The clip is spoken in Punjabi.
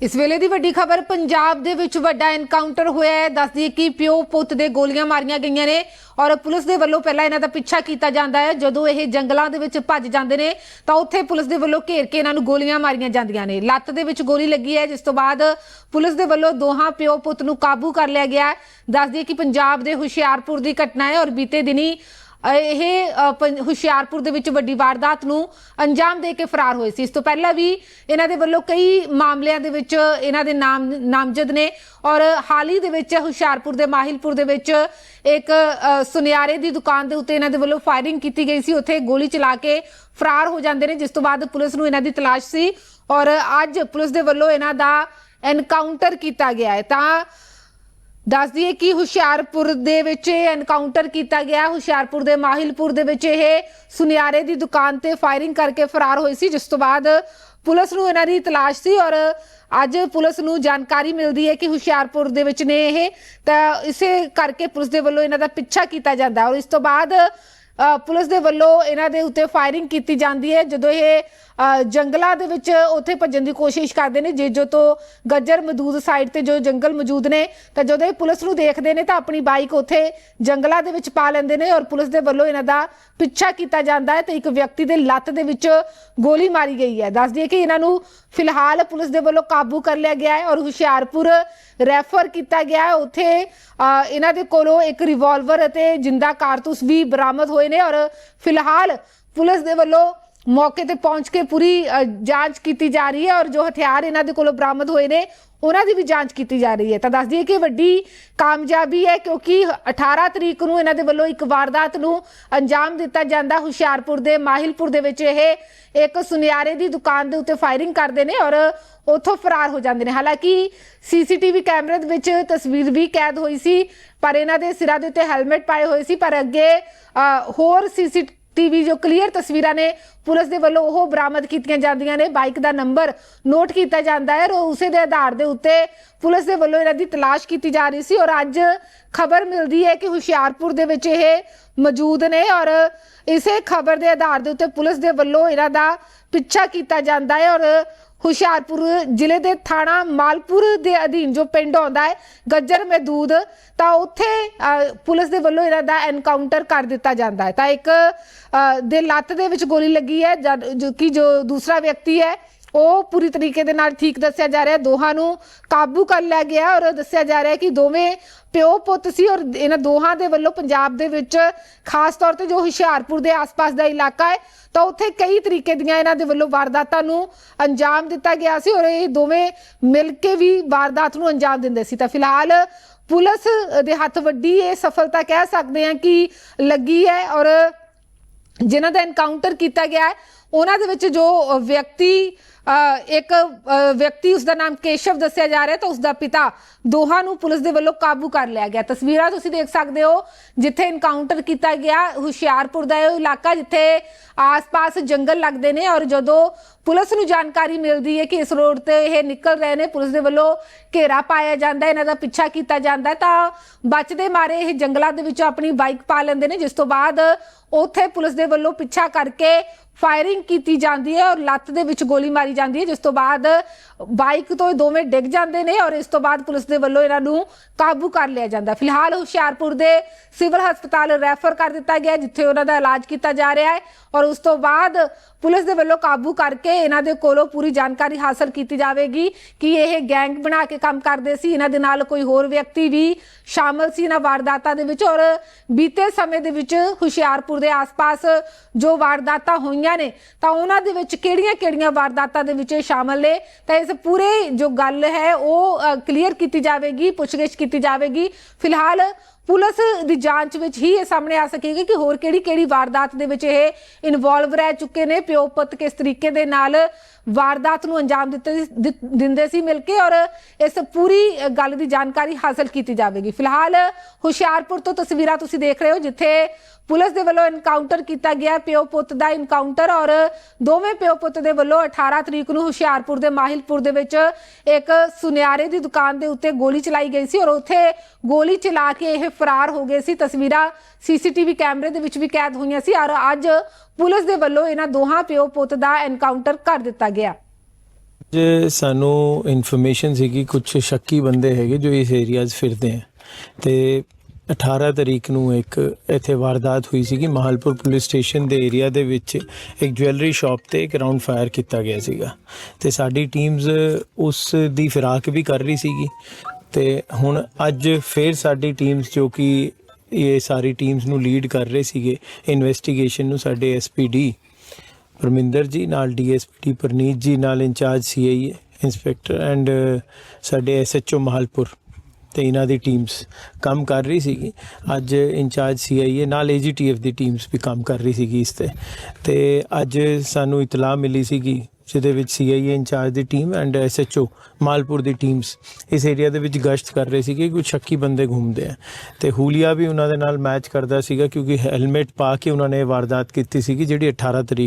ਇਸ ਵੇਲੇ ਦੀ ਵੱਡੀ ਖਬਰ, ਪੰਜਾਬ ਦੇ ਵਿੱਚ ਵੱਡਾ ਐਨਕਾਊਂਟਰ ਹੋਇਆ ਹੈ। ਦੱਸਦੀ ਕਿ ਪਿਓ ਪੁੱਤ ਦੇ ਗੋਲੀਆਂ ਮਾਰੀਆਂ ਗਈਆਂ ਨੇ ਔਰ ਪੁਲਿਸ ਦੇ ਵੱਲੋਂ ਪਹਿਲਾਂ ਇਹਨਾਂ ਦਾ ਪਿੱਛਾ ਕੀਤਾ ਜਾਂਦਾ ਹੈ। ਜਦੋਂ ਇਹ ਜੰਗਲਾਂ ਦੇ ਵਿੱਚ ਭੱਜ ਜਾਂਦੇ ਨੇ, ਤਾਂ ਉੱਥੇ ਪੁਲਿਸ ਦੇ ਵੱਲੋਂ ਘੇਰ ਕੇ ਇਹਨਾਂ ਨੂੰ ਗੋਲੀਆਂ ਮਾਰੀਆਂ ਜਾਂਦੀਆਂ ਨੇ। ਲੱਤ ਦੇ ਵਿੱਚ ਗੋਲੀ ਲੱਗੀ ਹੈ, ਜਿਸ ਤੋਂ ਬਾਅਦ ਪੁਲਿਸ ਦੇ ਵੱਲੋਂ ਦੋਹਾਂ ਪਿਓ ਪੁੱਤ ਨੂੰ ਕਾਬੂ ਕਰ ਲਿਆ ਗਿਆ ਹੈ। ਦੱਸਦੀ ਕਿ ਪੰਜਾਬ ਦੇ ਹੁਸ਼ਿਆਰਪੁਰ ਦੀ ਘਟਨਾ ਹੈ ਔਰ ਬੀਤੇ ਦਿਨੀ ਇਹ ਪੰ- ਹੁਸ਼ਿਆਰਪੁਰ ਦੇ ਵਿੱਚ ਵੱਡੀ ਵਾਰਦਾਤ ਨੂੰ ਅੰਜਾਮ ਦੇ ਕੇ ਫਰਾਰ ਹੋਏ ਸੀ। ਇਸ ਤੋਂ ਪਹਿਲਾਂ ਵੀ ਇਹਨਾਂ ਦੇ ਵੱਲੋਂ ਕਈ ਮਾਮਲਿਆਂ ਦੇ ਵਿੱਚ ਇਹਨਾਂ ਦੇ ਨਾਮ, ਨਾਮਜ਼ਦ ਨੇ ਔਰ ਹਾਲ ਹੀ ਦੇ ਵਿੱਚ ਹੁਸ਼ਿਆਰਪੁਰ ਦੇ ਮਾਹਿਲਪੁਰ ਦੇ ਵਿੱਚ ਇੱਕ ਸੁਨਿਆਰੇ ਦੀ ਦੁਕਾਨ ਦੇ ਉੱਤੇ ਇਹਨਾਂ ਦੇ ਵੱਲੋਂ ਫਾਇਰਿੰਗ ਕੀਤੀ ਗਈ ਸੀ। ਉੱਥੇ ਗੋਲੀ ਚਲਾ ਕੇ ਫਰਾਰ ਹੋ ਜਾਂਦੇ ਨੇ, ਜਿਸ ਤੋਂ ਬਾਅਦ ਪੁਲਿਸ ਨੂੰ ਇਹਨਾਂ ਦੀ ਤਲਾਸ਼ ਸੀ ਔਰ ਅੱਜ ਪੁਲਿਸ ਦੇ ਵੱਲੋਂ ਇਹਨਾਂ ਦਾ ਐਨਕਾਊਂਟਰ ਕੀਤਾ ਗਿਆ ਹੈ। ਤਾਂ ਦੱਸ ਦਈਏ ਕਿ ਹੁਸ਼ਿਆਰਪੁਰ ਦੇ ਵਿੱਚ ਇਹ ਐਨਕਾਊਂਟਰ ਕੀਤਾ ਗਿਆ। ਹੁਸ਼ਿਆਰਪੁਰ ਦੇ ਮਾਹਿਲਪੁਰ ਦੇ ਵਿੱਚ ਇਹ ਸੁਨਿਆਰੇ ਦੀ ਦੁਕਾਨ ਤੇ ਫਾਇਰਿੰਗ ਕਰਕੇ ਫਰਾਰ ਹੋਈ ਸੀ, ਜਿਸ ਤੋਂ ਬਾਅਦ ਪੁਲਿਸ ਨੂੰ ਇਹਨਾਂ ਦੀ ਤਲਾਸ਼ ਸੀ ਔਰ ਅੱਜ ਪੁਲਿਸ ਨੂੰ ਜਾਣਕਾਰੀ ਮਿਲਦੀ ਹੈ ਕਿ ਹੁਸ਼ਿਆਰਪੁਰ ਦੇ ਵਿੱਚ ਨੇ ਇਹ। ਤਾਂ ਇਸੇ ਕਰਕੇ ਪੁਲਿਸ ਦੇ ਵੱਲੋਂ ਇਹਨਾਂ ਦਾ ਪਿੱਛਾ ਕੀਤਾ ਜਾਂਦਾ ਔਰ ਇਸ ਤੋਂ ਬਾਅਦ ਪੁਲਿਸ ਦੇ ਵੱਲੋਂ ਇਹਨਾਂ ਦੇ ਉੱਤੇ ਫਾਇਰਿੰਗ ਕੀਤੀ ਜਾਂਦੀ ਹੈ। ਜਦੋਂ ਇਹ ਜੰਗਲਾਂ ਦੇ ਵਿੱਚ ਉੱਥੇ ਭੱਜਣ ਦੀ ਕੋਸ਼ਿਸ਼ ਕਰਦੇ ਨੇ। ਜੇਜੋ ਤੋਂ ਗੱਜਰ ਮਦੂਦ ਸਾਈਡ ਤੇ ਜੋ ਜੰਗਲ ਮੌਜੂਦ ਨੇ, ਤਾਂ ਜਦੋਂ ਇਹ ਪੁਲਿਸ ਨੂੰ ਦੇਖਦੇ ਨੇ, ਤਾਂ ਆਪਣੀ ਬਾਈਕ ਉੱਥੇ ਜੰਗਲਾਂ ਦੇ ਵਿੱਚ ਪਾ ਲੈਂਦੇ ਨੇ ਔਰ ਪੁਲਿਸ ਦੇ ਵੱਲੋਂ ਇਹਨਾਂ ਦਾ ਪਿੱਛਾ ਕੀਤਾ ਜਾਂਦਾ ਹੈ ਤੇ ਇੱਕ ਵਿਅਕਤੀ ਦੇ ਲੱਤ ਦੇ ਵਿੱਚ ਗੋਲੀ ਮਾਰੀ ਗਈ ਹੈ। ਦੱਸ ਦਈਏ ਕਿ ਇਹਨਾਂ ਨੂੰ ਫਿਲਹਾਲ ਪੁਲਿਸ ਦੇ ਵੱਲੋਂ ਕਾਬੂ ਕਰ ਲਿਆ ਗਿਆ ਹੈ ਔਰ ਹੁਸ਼ਿਆਰਪੁਰ ਰੈਫਰ ਕੀਤਾ ਗਿਆ ਹੈ। ਉੱਥੇ ਇਹਨਾਂ ਦੇ ਕੋਲੋਂ ਇੱਕ ਰਿਵਾਲਵਰ ਅਤੇ ਜਿੰਦਾ ਕਾਰਤੂਸ ਵੀ ਬਰਾਮਦ ਹੋਏ ਨੇ ਔਰ ਫਿਲਹਾਲ ਪੁਲਿਸ ਦੇ ਵੱਲੋਂ ਮੌਕੇ ਤੇ ਪਹੁੰਚ ਕੇ ਪੂਰੀ ਜਾਂਚ ਕੀਤੀ ਜਾ ਰਹੀ ਹੈ ਔਰ ਜੋ ਹਥਿਆਰ ਇਹਨਾਂ ਦੇ ਕੋਲੋਂ ਬਰਾਮਦ ਹੋਏ ਨੇ ਉਹਨਾਂ ਦੀ ਵੀ ਜਾਂਚ ਕੀਤੀ ਜਾ ਰਹੀ ਹੈ। ਤਾਂ ਦੱਸ ਦਈਏ ਕਿ ਵੱਡੀ ਕਾਮਯਾਬੀ ਹੈ ਕਿਉਂਕਿ 18 ਤਰੀਕ ਨੂੰ ਇਹਨਾਂ ਦੇ ਵੱਲੋਂ ਇੱਕ ਵਾਰਦਾਤ ਨੂੰ ਅੰਜਾਮ ਦਿੱਤਾ ਜਾਂਦਾ। ਹੁਸ਼ਿਆਰਪੁਰ ਦੇ ਮਾਹਿਲਪੁਰ ਦੇ ਵਿੱਚ ਇਹ ਇੱਕ ਸੁਨਿਆਰੇ ਦੀ ਦੁਕਾਨ ਦੇ ਉੱਤੇ ਫਾਇਰਿੰਗ ਕਰਦੇ ਨੇ ਔਰ ਉੱਥੋਂ ਫਰਾਰ ਹੋ ਜਾਂਦੇ ਨੇ। ਹਾਲਾਂਕਿ ਸੀਸੀਟੀਵੀ ਕੈਮਰੇ ਦੇ ਵਿੱਚ ਤਸਵੀਰ ਵੀ ਕੈਦ ਹੋਈ ਸੀ ਪਰ ਇਹਨਾਂ ਦੇ ਸਿਰਾਂ ਦੇ ਉੱਤੇ ਹੈਲਮਟ ਪਾਏ ਹੋਏ ਸੀ ਪਰ ਅੱਗੇ ਅ, ਹੋਰ ਸੀਸੀ ਟੀਵੀ ਜੋ ਕਲੀਅਰ ਤਸਵੀਰਾਂ ਨੇ, ਪੁਲਿਸ ਦੇ ਵੱਲੋਂ ਉਹ ਬਰਾਮਦ ਕੀਤੀਆਂ ਜਾਂਦੀਆਂ ਨੇ। ਬਾਈਕ ਦਾ ਨੰਬਰ ਨੋਟ ਕੀਤਾ ਜਾਂਦਾ ਹੈ ਔਰ ਉਸੇ ਦੇ ਆਧਾਰ ਦੇ ਉੱਤੇ ਪੁਲਿਸ ਦੇ ਵੱਲੋਂ ਇਹਨਾਂ ਦੀ ਤਲਾਸ਼ ਕੀਤੀ ਜਾ ਰਹੀ ਸੀ ਔਰ ਅੱਜ ਖਬਰ ਮਿਲਦੀ ਹੈ ਕਿ ਹੁਸ਼ਿਆਰਪੁਰ ਦੇ ਵਿੱਚ ਇਹ ਮੌਜੂਦ ਨੇ ਔਰ ਇਸੇ ਖਬਰ ਦੇ ਆਧਾਰ ਦੇ ਉੱਤੇ ਪੁਲਿਸ ਦੇ ਵੱਲੋਂ ਇਹਨਾਂ ਦਾ ਪਿੱਛਾ ਕੀਤਾ ਜਾਂਦਾ ਹੈ ਔਰ ਹੁਸ਼ਿਆਰਪੁਰ ਜ਼ਿਲ੍ਹੇ ਦੇ ਥਾਣਾ ਮਾਲਪੁਰ ਦੇ ਅਧੀਨ ਜੋ ਪਿੰਡ ਆਉਂਦਾ ਹੈ, ਗੱਜਰ ਮਹਿਦੂਦ, ਤਾਂ ਉੱਥੇ ਪੁਲਿਸ ਦੇ ਵੱਲੋਂ ਇਹਨਾਂ ਦਾ ਐਨਕਾਊਂਟਰ ਕਰ ਦਿੱਤਾ ਜਾਂਦਾ ਹੈ। ਤਾਂ ਇੱਕ ਦੇ ਲੱਤ ਦੇ ਵਿੱਚ ਗੋਲੀ ਲੱਗੀ ਹੈ ਜੋ ਕਿ ਜੋ ਦੂਸਰਾ ਵਿਅਕਤੀ ਹੈ, ਉਹ ਪੂਰੀ ਤਰੀਕੇ ਦੇ ਨਾਲ ਠੀਕ ਦੱਸਿਆ ਜਾ ਰਿਹਾ ਦੋਹਾਂ ਨੂੰ ਕਾਬੂ ਕਰ ਲਿਆ ਗਿਆ ਔਰ ਦੱਸਿਆ ਜਾ ਰਿਹਾ ਕਿ ਦੋਵੇਂ ਪਿਓ ਪੁੱਤ ਸੀ ਔਰ ਇਹਨਾਂ ਦੋਹਾਂ ਦੇ ਵੱਲੋਂ ਪੰਜਾਬ ਦੇ ਵਿੱਚ ਖਾਸ ਤੌਰ ਤੇ ਜੋ ਹੁਸ਼ਿਆਰਪੁਰ ਦੇ ਆਸ-ਪਾਸ ਦਾ ਇਲਾਕਾ ਹੈ, ਤਾਂ ਉੱਥੇ ਕਈ ਤਰੀਕੇ ਦੀਆਂ ਇਹਨਾਂ ਦੇ ਵੱਲੋਂ ਵਾਰਦਾਤਾਂ ਨੂੰ ਅੰਜਾਮ ਦਿੱਤਾ ਗਿਆ ਸੀ ਔਰ ਇਹ ਦੋਵੇਂ ਮਿਲ ਕੇ ਵੀ ਵਾਰਦਾਤ ਨੂੰ ਅੰਜਾਮ ਦਿੰਦੇ ਸੀ। ਤਾਂ ਫਿਲਹਾਲ ਪੁਲਿਸ ਦੇ ਹੱਥ ਵੱਡੀ ਇਹ ਸਫਲਤਾ ਕਹਿ ਸਕਦੇ ਹਾਂ ਕਿ ਲੱਗੀ ਹੈ ਔਰ ਜਿਨ੍ਹਾਂ ਦਾ ਐਨਕਾਊਂਟਰ ਕੀਤਾ ਗਿਆ ਹੈ ਉਹਨਾਂ ਦੇ ਵਿੱਚ ਜੋ ਵਿਅਕਤੀ ਅ, ਇੱਕ ਵਿਅਕਤੀ ਉਸ ਦਾ ਨਾਮ ਕੇਸ਼ਵ ਦੱਸਿਆ ਜਾ ਰਿਹਾ ਤਾਂ ਉਸ ਦਾ ਪਿਤਾ ਦੋਹਾਂ ਨੂੰ ਪੁਲਿਸ ਦੇ ਵੱਲੋਂ ਕਾਬੂ ਕਰ ਲਿਆ ਗਿਆ। ਤਸਵੀਰਾਂ ਤੁਸੀਂ ਦੇਖ ਸਕਦੇ ਹੋ ਜਿੱਥੇ ਐਨਕਾਊਂਟਰ ਕੀਤਾ ਗਿਆ ਹੁਸ਼ਿਆਰਪੁਰ ਦਾ ਇਹ ਇਲਾਕਾ ਜਿੱਥੇ ਆਸ-ਪਾਸ ਜੰਗਲ ਲੱਗਦੇ ਨੇ ਔਰ ਜਦੋਂ ਪੁਲਿਸ ਨੂੰ ਜਾਣਕਾਰੀ ਮਿਲਦੀ ਹੈ ਕਿ ਇਸ ਰੋਡ ਤੇ ਇਹ ਨਿਕਲ ਰਹੇ ਨੇ ਪੁਲਿਸ ਦੇ ਵੱਲੋਂ ਘੇਰਾ ਪਾਇਆ ਜਾਂਦਾ ਇਹਨਾਂ ਦਾ ਪਿੱਛਾ ਕੀਤਾ ਜਾਂਦਾ ਤਾਂ ਬਚਦੇ ਮਾਰੇ ਇਹ ਜੰਗਲਾਂ ਦੇ ਵਿੱਚ ਆਪਣੀ ਬਾਈਕ ਪਾ ਲੈਂਦੇ ਨੇ ਜਿਸ ਤੋਂ ਬਾਅਦ ਉੱਥੇ ਪੁਲਿਸ ਦੇ ਵੱਲੋਂ ਪਿੱਛਾ ਕਰਕੇ ਫਾਇਰਿੰਗ ਕੀਤੀ ਜਾਂਦੀ ਹੈ ਔਰ ਲੱਤ ਦੇ ਵਿੱਚ ਗੋਲੀ ਮਾਰੀ ਜਾਂਦੀ ਹੈ, ਜਿਸ ਤੋਂ ਬਾਅਦ ਬਾਈਕ ਤੋਂ ਇਹ ਦੋਵੇਂ ਡਿੱਗ ਜਾਂਦੇ ਨੇ ਔਰ ਇਸ ਤੋਂ ਬਾਅਦ ਪੁਲਿਸ ਦੇ ਵੱਲੋਂ ਇਹਨਾਂ ਨੂੰ ਕਾਬੂ ਕਰ ਲਿਆ ਜਾਂਦਾ। ਫਿਲਹਾਲ ਹੁਸ਼ਿਆਰਪੁਰ ਦੇ ਸਿਵਲ ਹਸਪਤਾਲ ਰੈਫਰ ਕਰ ਦਿੱਤਾ ਗਿਆ ਜਿੱਥੇ ਉਹਨਾਂ ਦਾ ਇਲਾਜ ਕੀਤਾ ਜਾ ਰਿਹਾ ਹੈ ਔਰ ਉਸ ਤੋਂ ਬਾਅਦ ਪੁਲਿਸ ਦੇ ਵੱਲੋਂ ਕਾਬੂ ਕਰਕੇ ਇਹਨਾਂ ਦੇ ਕੋਲੋਂ ਪੂਰੀ ਜਾਣਕਾਰੀ ਹਾਸਲ ਕੀਤੀ ਜਾਵੇਗੀ ਕਿ ਇਹ ਗੈਂਗ ਬਣਾ ਕੇ ਕੰਮ ਕਰਦੇ ਸੀ। ਇਹਨਾਂ ਦੇ ਨਾਲ ਕੋਈ ਹੋਰ ਵਿਅਕਤੀ ਵੀ ਸ਼ਾਮਲ ਸੀ ਇਹਨਾਂ ਵਾਰਦਾਤਾਂ ਦੇ ਵਿੱਚ ਔਰ ਬੀਤੇ ਸਮੇਂ ਦੇ ਵਿੱਚ ਹੁਸ਼ਿਆਰਪੁਰ ਦੇ ਆਸ-ਪਾਸ ਜੋ ਵਾਰਦਾਤਾਂ ਹੋਈਆਂ ਨੇ, ਤਾਂ ਉਹਨਾਂ ਦੇ ਵਿੱਚ ਕਿਹੜੀਆਂ-ਕਿਹੜੀਆਂ ਵਾਰਦਾਤਾਂ ਦੇ ਵਿੱਚ ਇਹ ਸ਼ਾਮਲ ਨੇ? ਤਾਂ ਇਸ ਪੂਰੇ ਜੋ ਗੱਲ ਹੈ, ਉਹ ਕਲੀਅਰ ਕੀਤੀ ਜਾਵੇਗੀ, ਪੁੱਛਗਿੱਛ ਕੀਤੀ ਜਾਵੇਗੀ। ਫਿਲਹਾਲ ਪੁਲਿਸ ਦੀ ਜਾਂਚ ਵਿੱਚ ਹੀ ਇਹ ਸਾਹਮਣੇ ਆ ਸਕੇਗਾ ਕਿ ਹੋਰ ਕਿਹੜੀ ਕਿਹੜੀ ਵਾਰਦਾਤ ਦੇ ਵਿੱਚ ਇਹ ਇਨਵੋਲਵ ਰਹਿ ਚੁੱਕੇ ਨੇ। ਪਿਓ ਪੁੱਤ ਕਿਸ ਤਰੀਕੇ ਦੇ ਨਾਲ ਵਾਰਦਾਤ ਨੂੰ ਅੰਜਾਮ ਦਿੱਤੇ ਦਿੰਦੇ ਸੀ ਮਿਲ ਕੇ ਔਰ ਇਸ ਪੂਰੀ ਗੱਲ ਦੀ ਜਾਣਕਾਰੀ ਹਾਸਲ ਕੀਤੀ ਜਾਵੇਗੀ। ਫਿਲਹਾਲ ਹੁਸ਼ਿਆਰਪੁਰ ਤੋਂ ਤਸਵੀਰਾਂ ਤੁਸੀਂ ਦੇਖ ਰਹੇ ਹੋ, ਜਿੱਥੇ ਪੁਲਿਸ ਦੇ ਵੱਲੋਂ ਇਨਕਾਊਂਟਰ ਕੀਤਾ ਗਿਆ ਪਿਓ ਪੁੱਤ ਦਾ ਇਨਕਾਊਂਟਰ ਔਰ ਦੋਵੇਂ ਪਿਓ ਪੁੱਤ ਦੇ ਵੱਲੋਂ 18 ਤਰੀਕ ਨੂੰ ਹੁਸ਼ਿਆਰਪੁਰ ਦੇ ਮਾਹਿਲਪੁਰ ਦੇ ਵਿੱਚ ਇੱਕ ਸੁਨਿਆਰੇ ਦੀ ਦੁਕਾਨ ਦੇ ਉੱਤੇ ਗੋਲੀ ਚਲਾਈ ਗਈ ਸੀ ਔਰ ਉੱਥੇ ਗੋਲੀ ਚਲਾ ਕੇ ਇਹ ਫਰਾਰ ਹੋ ਗਏ ਸੀ। ਤਸਵੀਰਾਂ ਸੀਸੀਟੀਵੀ ਕੈਮਰੇ ਦੇ ਵਿੱਚ ਵੀ ਕੈਦ ਹੋਈਆਂ ਸੀ ਔਰ ਅੱਜ ਪੁਲਿਸ ਦੇ ਵੱਲੋਂ ਇਹਨਾਂ ਦੋਹਾਂ ਪਿਓ ਪੁੱਤ ਦਾ ਐਨਕਾਊਂਟਰ ਕਰ ਦਿੱਤਾ ਗਿਆ। ਜੇ ਸਾਨੂੰ ਇਨਫੋਰਮੇਸ਼ਨ ਸੀਗੀ ਕੁਝ ਸ਼ੱਕੀ ਬੰਦੇ ਹੈਗੇ ਜੋ ਇਸ ਏਰੀਆ 'ਚ ਫਿਰਦੇ ਆ। ਤੇ 18 ਤਰੀਕ ਨੂੰ ਇੱਕ ਇੱਥੇ ਵਾਰਦਾਤ ਹੋਈ ਸੀਗੀ, ਮਹਾਲਪੁਰ ਪੁਲਿਸ ਸਟੇਸ਼ਨ ਦੇ ਏਰੀਆ ਦੇ ਵਿੱਚ ਇੱਕ ਜੁਐਲਰੀ ਸ਼ਾਪ ਤੇ ਇੱਕ ਰਾਉਂਡ ਫਾਇਰ ਕੀਤਾ ਗਿਆ ਸੀਗਾ। ਤੇ ਸਾਡੀ ਟੀਮਸ ਉਸ ਦੀ ਫਿਰਾਕ ਵੀ ਕਰ ਰਹੀ ਸੀਗੀ। ਤੇ ਹੁਣ ਅੱਜ ਫੇਰ ਸਾਡੀ ਟੀਮਸ ਜੋ ਕਿ ਇਹ ਸਾਰੀ ਟੀਮਸ ਨੂੰ ਲੀਡ ਕਰ ਰਹੇ ਸੀਗੇ ਇਨਵੈਸਟੀਗੇਸ਼ਨ ਨੂੰ ਸਾਡੇ ਐਸਪੀਡੀ ਪਰਮਿੰਦਰ ਜੀ, ਨਾਲ ਡੀਐਸਪੀ ਪਰਨੀਤ ਜੀ, ਨਾਲ in charge CIA inspector and ਸਾਡੇ ਐਸਐਚਓ ਮਹਾਲਪੁਰ ਤੇ ਇਹਨਾਂ ਦੀ ਟੀਮਸ ਕੰਮ ਕਰ ਰਹੀ ਸੀਗੀ। ਅੱਜ ਇੰਚਾਰਜ ਸੀਆਈਏ ਨਾਲ ਏਜੀਟੀਐਫ ਦੀ ਟੀਮਸ ਵੀ ਕੰਮ ਕਰ ਰਹੀ ਸੀਗੀ ਇਸ ਤੇ। ਤੇ ਅੱਜ ਸਾਨੂੰ ਇਤਲਾਹ ਮਿਲੀ ਸੀਗੀ ਜਿਹਦੇ ਵਿੱਚ ਸੀਆਈਏ ਇੰਚਾਰਜ ਦੀ ਟੀਮ ਐਂਡ ਐਸਐਚਓ ਮਾਲਪੁਰ ਦੀ ਟੀਮਸ ਇਸ ਏਰੀਆ ਦੇ ਵਿੱਚ ਗਸ਼ਤ ਕਰ ਰਹੇ ਸੀਗੇ ਕੁਝ ਸ਼ੱਕੀ ਬੰਦੇ ਘੁੰਮਦੇ ਆ। ਤੇ ਹੂਲੀਆ ਵੀ ਉਹਨਾਂ ਦੇ ਨਾਲ ਮੈਚ ਕਰਦਾ ਸੀਗਾ ਕਿਉਂਕਿ ਹੈਲਮਟ ਪਾ ਕੇ ਉਹਨਾਂ ਨੇ ਵਾਰਦਾਤ ਕੀਤੀ ਸੀਗੀ ਜਿਹੜੀ 18 ਤਰੀਕ